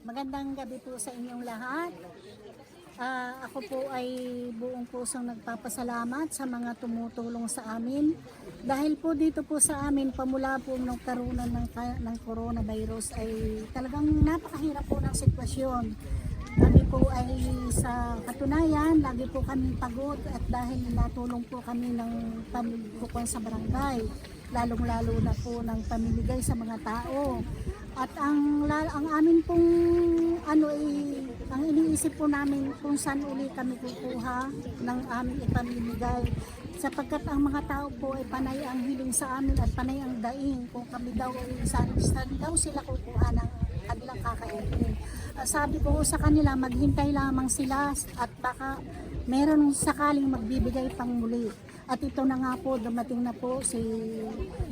Magandang gabi po sa inyong lahat. Ah, ako po ay buong pusong nagpapasalamat sa mga tumutulong sa amin. Dahil po dito po sa amin, pamula po nung karunan ng, ng coronavirus ay talagang napakahirap po ng sitwasyon. Kami po ay sa katunayan, lagi po kami pagod at dahil natulong po kami ng pamilikuan sa barangay, lalong-lalo na po ng pamimigay sa mga tao. At ang ang amin pong ano ay ang iniisip po namin kung saan uli kami kukuha ng aming ipamimigay sapagkat ang mga tao po ay panay ang hiling sa amin at panay ang daing kung kami daw ay saan, saan daw sila kukuha ng sabi ko sa kanila maghintay lamang sila at baka meron sakaling magbibigay pang muli. At ito na nga po, dumating na po si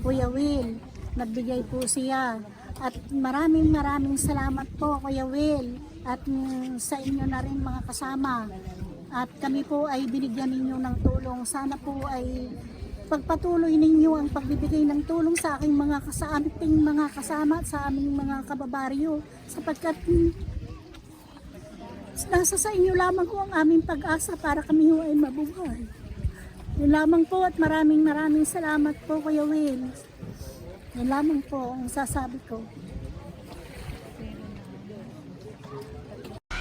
Kuya Will. Nagbigay po siya. At maraming maraming salamat po Kuya Will at mm, sa inyo na rin mga kasama. At kami po ay binigyan ninyo ng tulong. Sana po ay pagpatuloy ninyo ang pagbibigay ng tulong sa aking mga sa ating mga kasama sa aming mga kababaryo sapagkat nasa sa inyo lamang po ang aming pag-asa para kami ho ay mabuhay. Yun lamang po at maraming maraming salamat po Kuya Will. Yun lamang po ang sasabi ko.